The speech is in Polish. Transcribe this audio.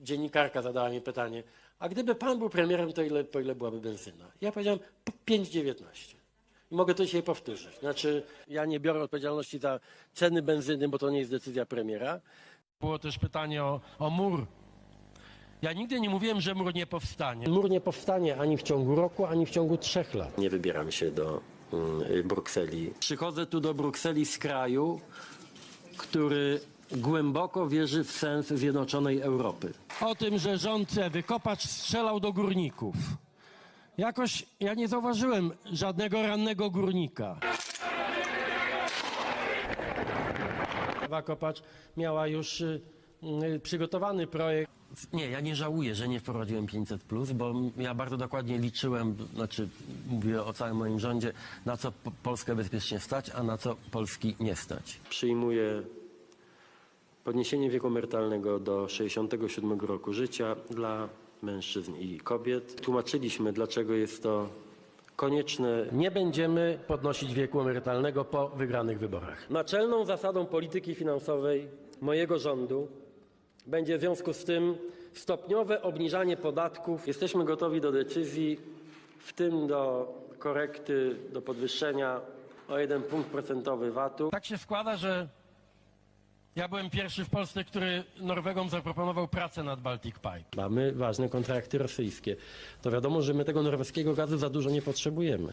dziennikarka zadała mi pytanie, a gdyby pan był premierem, to ile, po ile byłaby benzyna? Ja powiedziałem po 5,19. I mogę to dzisiaj powtórzyć. Znaczy, ja nie biorę odpowiedzialności za ceny benzyny, bo to nie jest decyzja premiera. Było też pytanie o, o mur. Ja nigdy nie mówiłem, że mur nie powstanie. Mur nie powstanie ani w ciągu roku, ani w ciągu trzech lat. Nie wybieram się do mm, Brukseli. Przychodzę tu do Brukseli z kraju, który głęboko wierzy w sens zjednoczonej Europy. O tym, że rząd wykopacz strzelał do górników. Jakoś ja nie zauważyłem żadnego rannego górnika. Ewa Kopacz miała już y, y, przygotowany projekt. Nie, ja nie żałuję, że nie wprowadziłem 500, bo ja bardzo dokładnie liczyłem, znaczy mówię o całym moim rządzie, na co Polskę bezpiecznie stać, a na co Polski nie stać. Przyjmuje podniesienie wieku emerytalnego do 67 roku życia dla mężczyzn i kobiet. Tłumaczyliśmy, dlaczego jest to konieczne. Nie będziemy podnosić wieku emerytalnego po wygranych wyborach. Naczelną zasadą polityki finansowej mojego rządu będzie w związku z tym stopniowe obniżanie podatków. Jesteśmy gotowi do decyzji, w tym do korekty, do podwyższenia o jeden punkt procentowy VAT-u. Tak się składa, że ja byłem pierwszy w Polsce, który Norwegom zaproponował pracę nad Baltic Pipe. Mamy ważne kontrakty rosyjskie. To wiadomo, że my tego norweskiego gazu za dużo nie potrzebujemy.